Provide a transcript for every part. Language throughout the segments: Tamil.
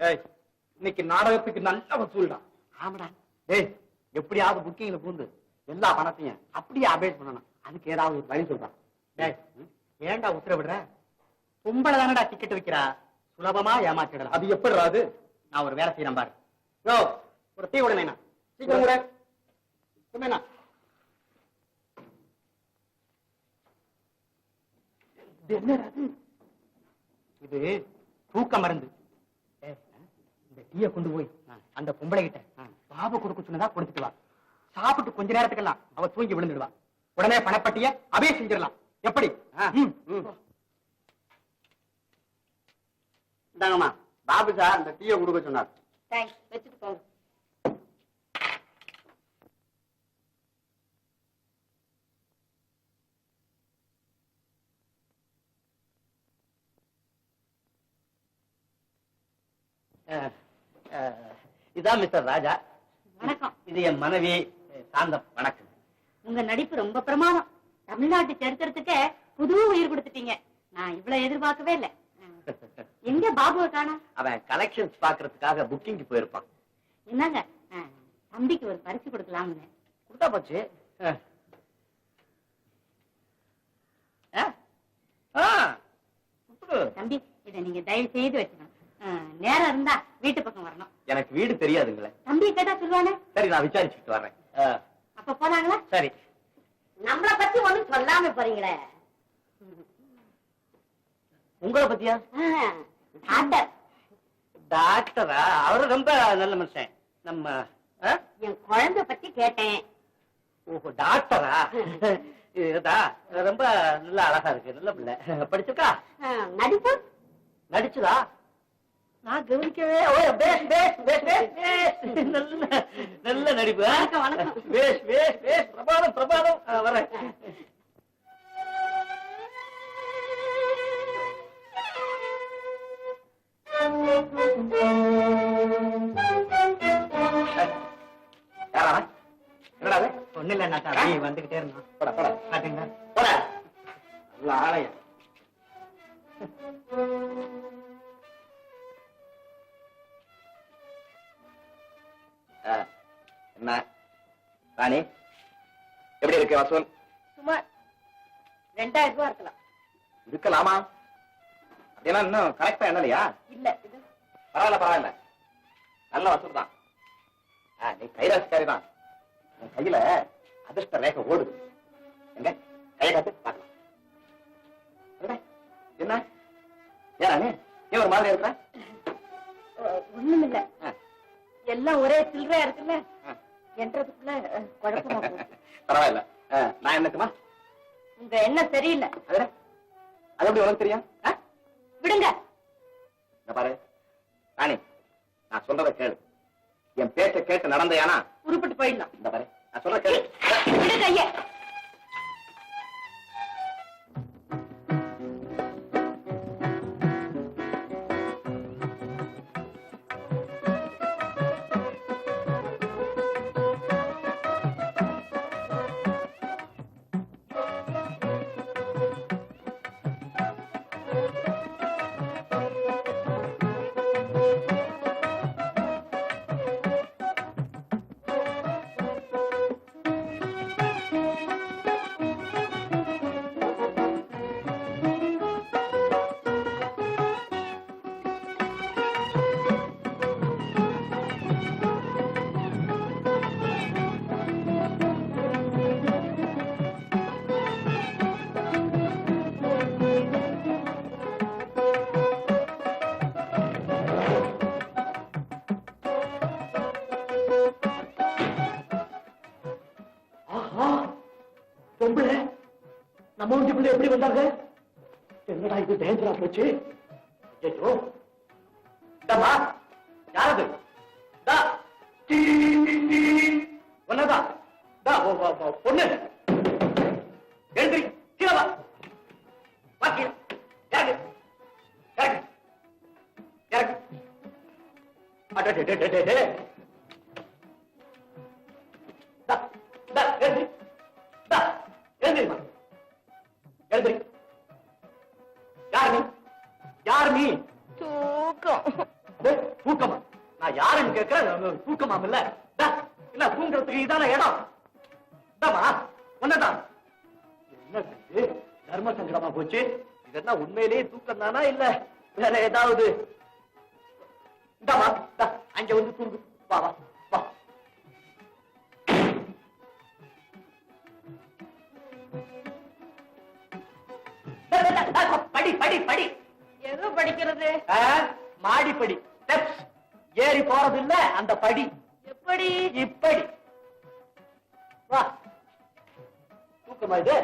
ஏய் இன்னைக்கு நாடகத்துக்கு நல்ல வசூல்டா. ஆமாடா. டேய் எப்படியாவது புக்கிங்ல பூந்து எல்லா பணத்தையும் அப்படியே அபேட் பண்ணணும். அதுக்கு ஏதாவது ஒரு வழி சொல்றான் டேய் ஏன்டா உத்தரவிடுற? பொம்பளை தானடா டிக்கெட் வைக்கிறா? சுலபமா ஏமாத்திடலாம். அது எப்படி அது? நான் ஒரு வேலை செய்யறேன் பாரு. யோ ஒரு டீ உடனே சீக்கிரம் கூட. உடனே இது தூக்க மருந்து. டீய கொண்டு போய் அந்த பொம்பளை கிட்ட பாபு கொடுக்க சொன்னதா கொடுத்துட்டு வா. சாப்பிட்டு கொஞ்ச நேரத்துக்கெல்லாம் அவ தூங்கி விழுந்துடுவா. உடனே பணப்பட்டிய அவே செஞ்சிடலாம். எப்படி? ம், ம். இந்தாங்கம்மா பாபு சார் இந்த டீயை கொடுக்க சொன்னார். தேங்க்ஸ். வச்சுட்டு போங்க. அஹ், இதான் மிஸ்டர் ராஜா. வணக்கம். இது என் மனைவி சாந்தம். வணக்கம். உங்க நடிப்பு ரொம்ப பிரமாதம். தமிழ்நாட்டு சரித்திரத்துக்கு புது உயிர் கொடுத்துட்டீங்க. நான் இவ்வளவு எதிர்பார்க்கவே இல்லை. எங்க பாபுவை காணோம் அவன் கலெக்ஷன்ஸ் பாக்குறதுக்காக புக்கிங்க்கு போயிருப்பான். என்னங்க? தம்பிக்கு ஒரு பரிசு கொடுக்கலாம்னு. கொடுத்தா போச்சு. தம்பி இதை நீங்க தயவு செய்து வச்சுக்கணும் நேரம் இருந்தா வீட்டு பக்கம் வரணும். எனக்கு வீடு தெரியாதுங்களே. தம்பி கேட்டா சொல்லுவானே? சரி நான் விசாரிச்சுட்டு வர்றேன். அஹ், அப்ப போனாங்களா? சரி. நம்மள பத்தி ஒண்ணும் சொல்லாம போறீங்களே. உங்களை பத்தியா? டாக்டர். டாக்டரா? அவரு ரொம்ப நல்ல மனுஷன். நம்ம? என் குழந்தை பத்தி கேட்டேன். ஓஹோ டாக்டரா? இதா ரொம்ப நல்ல அழகா இருக்கு. நல்ல பிள்ளை. படிச்சிருக்கா? நடிப்பு? நடிச்சுதா? நான் கவனிக்கவே பேஸ் பேஸ் பேஸ் பேஸ் நல்ல நல்ல நடிப்பு. பேஸ் பேஸ் பேஸ் பிரபாதம் பிரபாதம். வரேன்? என்னடா? ஒண்ணு இல்ல நான் அப்படியே வந்துகிட்டே என்ன ராணி எப்படி இருக்கு வசூல்? சுமார் ரெண்டாயிரம் ரூபாய் இருக்கலாம். இருக்கலாமா? அப்படியெல்லாம் இன்னும் கரெக்டா என்னலையா இல்ல இது பரவாயில்ல பரவாயில்ல. நல்ல வசூல் தான். நீ கைராசிக்காரி தான். உன் கையில அதிர்ஷ்ட ரேகை ஓடுது. எங்க? கையை காத்து பார்க்கலாம். என்ன? ஏன் ஏன் ஒரு மாதிரி இருக்கிற? எல்லாம் ஒரே சில்லறையா இருக்குல்ல. என்றதுக்குள்ள குழப்பமா பரவாயில்ல. நான் என்னக்குமா உங்க எண்ணம் சரியில்லை. அது அது எப்படி உனக்கு தெரியும்? விடுங்க. இந்த பாரு. ராணி நான் சொல்றதை கேளு. என் பேச்ச கேட்டு நடந்தையானா? உருப்பிட்டு போயிடலாம். இந்த பாரு. நான் சொல்ற கேளு. விடு கைய. நம்ம வீட்டு எப்படி வந்தாங்க? என்னடா இது டேஞ்சரா போச்சு? ஐயோ இந்தம்மா யாரது? தா டீ, டீ, டீ. ஒன்னதான் தா ஓ, ஓ, ஓ, பொண்ணு. எழுந்திரி கீழே வா. இறங்கு. இறங்கு. இறங்கு. அடடடடடடே. தூக்கம். தூக்கமா? நான் யாருன்னு கேட்கிறேன் தூக்கமாம் இல்ல. இல்ல தூங்குறதுக்கு இதான இடம்? இதாமா ஒன்னதான் என்ன இது? தர்ம சங்கடமா போச்சு? இதெல்லாம் உண்மையிலேயே தூக்கம் தானா இல்ல வேற ஏதாவது? இந்தாமா அங்க வந்து தூங்கு. வா வா படி படி படி. எது படிக்கிறது. ஆ, மாடி படி ஸ்டெப்ஸ் ஏறி போறது இல்ல அந்த படி. எப்படி? இப்படி. வா. தூக்கமா இது?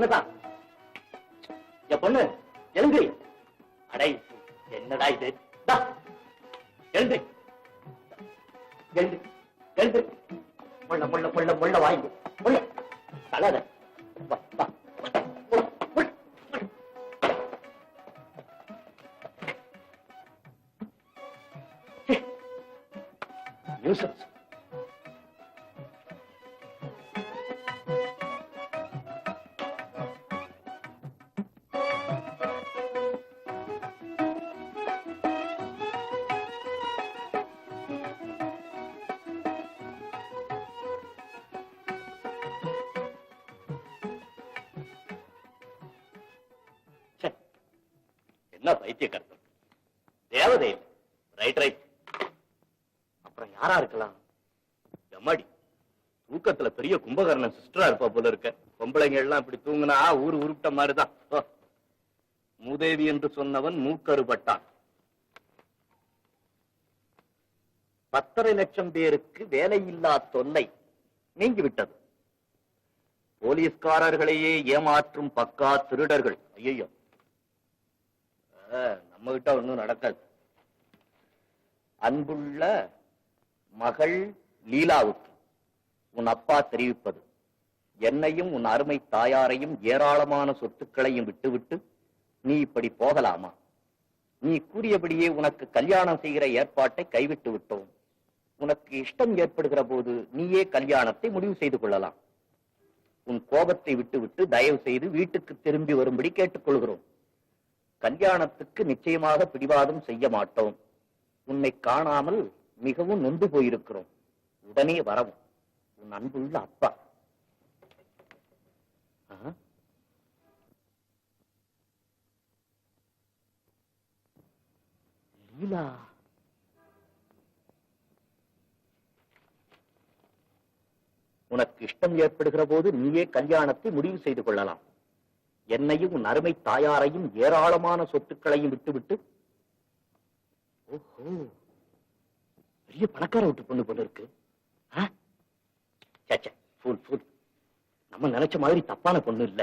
பொண்ணுதான். என் பொண்ணு எழுந்து அடை என்னடா இது? இந்தா, எழுந்து எழுந்து எழுந்து முள்ள முள்ள முள்ள முள்ள வாங்கி முள்ள. தலாத வா. என்ன பைத்திய தேவதை இல்லை ரைட் ரைட் அப்புறம் யாரா இருக்கலாம்? எம்மாடி தூக்கத்துல பெரிய கும்பகர்ணன் சிஸ்டரா இருப்பா போல இருக்க. பொம்பளைங்க எல்லாம் இப்படி தூங்குனா ஊர் உருப்பிட்ட மாதிரிதான். மூதேவி என்று சொன்னவன் மூக்கருபட்டான் பத்தரை லட்சம் பேருக்கு வேலையில்லா தொல்லை நீங்கிவிட்டது. போலீஸ்காரர்களையே ஏமாற்றும் பக்கா திருடர்கள். ஐயோ நம்ம கிட்ட ஒண்ணும் நடக்காது. அன்புள்ள மகள் லீலாவுக்கு உன் அப்பா தெரிவிப்பது என்னையும் உன் அருமை தாயாரையும் ஏராளமான சொத்துக்களையும் விட்டுவிட்டு நீ இப்படி போகலாமா? நீ கூறியபடியே உனக்கு கல்யாணம் செய்கிற ஏற்பாட்டை கைவிட்டு விட்டோம். உனக்கு இஷ்டம் ஏற்படுகிற போது நீயே கல்யாணத்தை முடிவு செய்து கொள்ளலாம். உன் கோபத்தை விட்டுவிட்டு தயவு செய்து வீட்டுக்கு திரும்பி வரும்படி கேட்டுக்கொள்கிறோம். கல்யாணத்துக்கு நிச்சயமாக பிடிவாதம் செய்ய மாட்டோம். உன்னை காணாமல் மிகவும் நொந்து போயிருக்கிறோம். உடனே வரவும். உன் அன்புள்ள அப்பா. லீலா. உனக்கு இஷ்டம் ஏற்படுகிற போது நீயே கல்யாணத்தை முடிவு செய்து கொள்ளலாம். என்னையும் உன் அருமை தாயாரையும் ஏராளமான சொத்துக்களையும் விட்டுவிட்டு ஓஹோ பெரிய பணக்கார விட்டு பொண்ணு பொண்ணு இருக்கு. ஆ? ச்சே, நம்ம நினைச்ச மாதிரி தப்பான பொண்ணு இல்ல.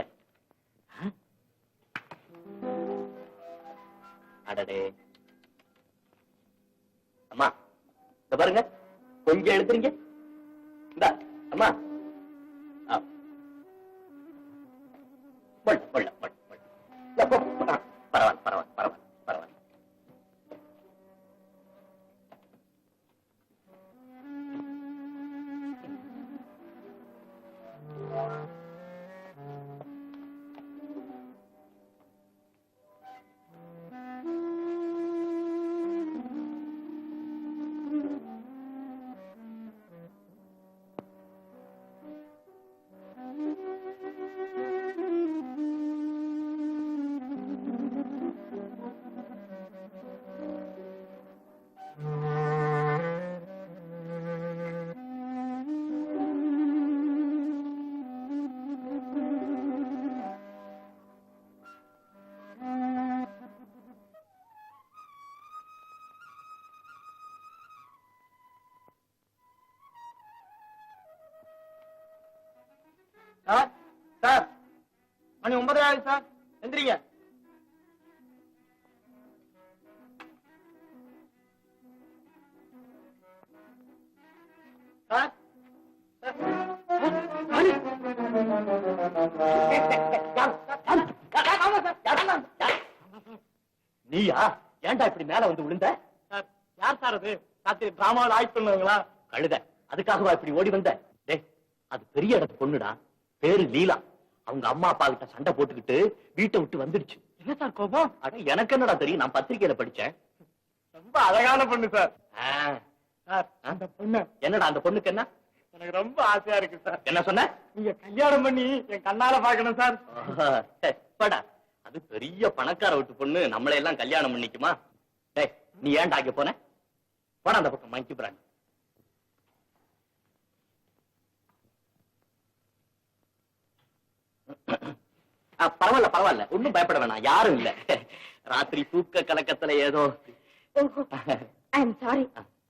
அடடே. அம்மா இந்த பாருங்க. கொஞ்சம் எடுத்துறீங்க இந்த அம்மா. பொள்ள, பொள்ள, மணி ஒன்பதரை ஆகுது சார். எந்திரிங்க. சார். நீயா? ஏன்டா இப்படி மேல வந்து விழுந்த சார் யார் சார் அது? ராத்திரி டிராமாவில் ஆக்ட் பண்ணுவாங்களா? கழுத அதுக்காகவா இப்படி ஓடி வந்த? டேய் அது பெரிய இடத்து பொண்ணுடா. பேரு லீலா. அவங்க அம்மா அப்பா கிட்ட சண்டை போட்டுக்கிட்டு வீட்டை விட்டு வந்துடுச்சு. என்ன சார் கோபம்? அட எனக்கு என்னடா தெரியும்? நான் பத்திரிக்கையில படிச்சேன். ரொம்ப அழகான பொண்ணு சார். அந்த பொண்ணு. என்னடா அந்த பொண்ணுக்கு என்ன? எனக்கு ரொம்ப ஆசையா இருக்கு சார். என்ன சொன்ன? நீங்க கல்யாணம் பண்ணி என் கண்ணால பாக்கணும் சார். போடா அது பெரிய பணக்கார வீட்டு பொண்ணு. நம்மளை எல்லாம் கல்யாணம் பண்ணிக்குமா? டேய் நீ ஏன்டா அங்க போன? போடா அந்த பக்கம் மங்கி பிராணி பரவாயில்ல பரவாயில்ல. ஒண்ணும் பயப்பட வேணாம். யாரும் இல்ல. ராத்திரி தூக்க கலக்கத்துல ஏதோ. சாரி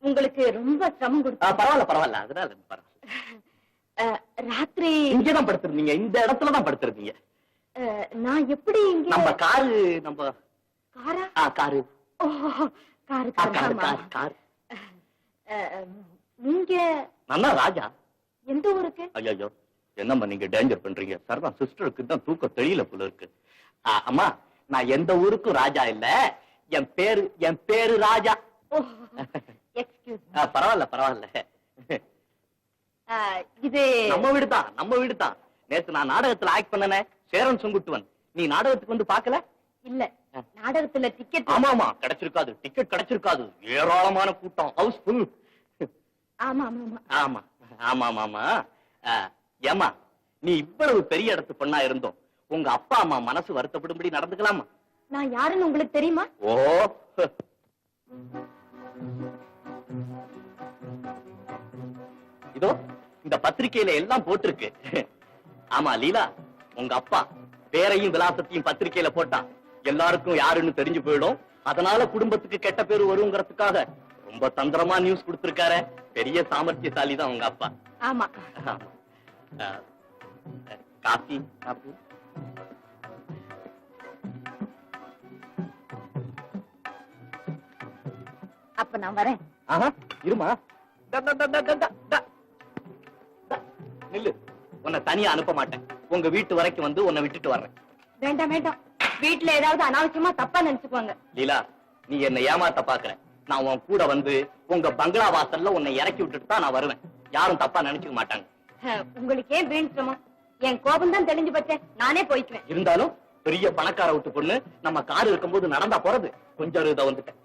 உங்களுக்கு ரொம்ப சிரமம் கொடுத்து பரவாயில்ல பரவாயில்ல. அதனால பரவாயில்ல. ராத்திரி இங்கதான் படுத்திருந்தீங்க. இந்த இடத்துல தான் படுத்திருந்தீங்க. நான் எப்படி இங்க நம்ம காரு நம்ம காரா? ஆ காரு. Car car. காரா காரு நீங்க நல்லா ராஜா. எந்த ஊருக்கு ஐயோ என்னம்மா நீங்க டேஞ்சர் பண்றீங்க? சரிதான் சிஸ்டருக்கு தான் தூக்கம் தெரியல போல இருக்கு. அம்மா நான் எந்த ஊருக்கும் ராஜா இல்ல. என் பேரு என் பேரு ராஜா. பரவாயில்ல பரவாயில்ல. இது நம்ம வீடு தான் நம்ம வீடு தான் நேத்து நான் நாடகத்துல ஆக்ட் பண்ணனே சேரன் செங்குட்டுவன். நீ நாடகத்துக்கு வந்து பாக்கல இல்ல நாடகத்துல டிக்கெட் ஆமா ஆமா கிடைச்சிருக்காது டிக்கெட் கிடைச்சிருக்காது. ஏராளமான கூட்டம் ஹவுஸ் ஃபுல் ஆமா ஆமா ஆமா ஆமா ஆமா ஆமா ஏம்மா நீ இவ்வளவு பெரிய இடத்து பொண்ணா இருந்தோம். உங்க அப்பா அம்மா மனசு வருத்தப்படும்படி நடந்துக்கலாமா? நான் யாருன்னு உங்களுக்கு தெரியுமா? ஓ இதோ இந்த பத்திரிக்கையில எல்லாம் போட்டிருக்கு. ஆமா லீலா உங்க அப்பா பேரையும் விலாசத்தையும் பத்திரிக்கையில போட்டா எல்லாருக்கும் யாருன்னு தெரிஞ்சு போயிடும். அதனால குடும்பத்துக்கு கெட்ட பேரு வருங்கிறதுக்காக ரொம்ப தந்திரமா நியூஸ் கொடுத்திருக்காரு. பெரிய சாமர்த்தியசாலி தான் உங்க அப்பா. ஆமா. Coffee coffee. அப்ப நான் வரேன். ஆஹா, இருமா. நில்லு. உன்னை தனியா அனுப்ப மாட்டேன். உங்க வீட்டு வரைக்கும் வந்து உன்னை விட்டுட்டு வர்றேன். வேண்டாம் வேண்டாம். வீட்டுல ஏதாவது அனாவசியமா தப்பா நினைச்சுக்குவாங்க லீலா நீ என்னை ஏமாத்த பாக்குற. நான் உன் கூட வந்து உங்க பங்களா வாசல்ல உன்னை இறக்கி விட்டுட்டு தான் நான் வருவேன். யாரும் தப்பா நினைச்சுக்க மாட்டாங்க. உங்களுக்கு ஏன் வீண் சிரமம்? என் கோபம் தான் தெளிஞ்சு பச்சேன் நானே போய்க்குவேன். இருந்தாலும் பெரிய பணக்கார விட்டு பொண்ணு நம்ம கார் இருக்கும்போது நடந்தா போறது. கொஞ்சம் இதை வந்துட்டேன்.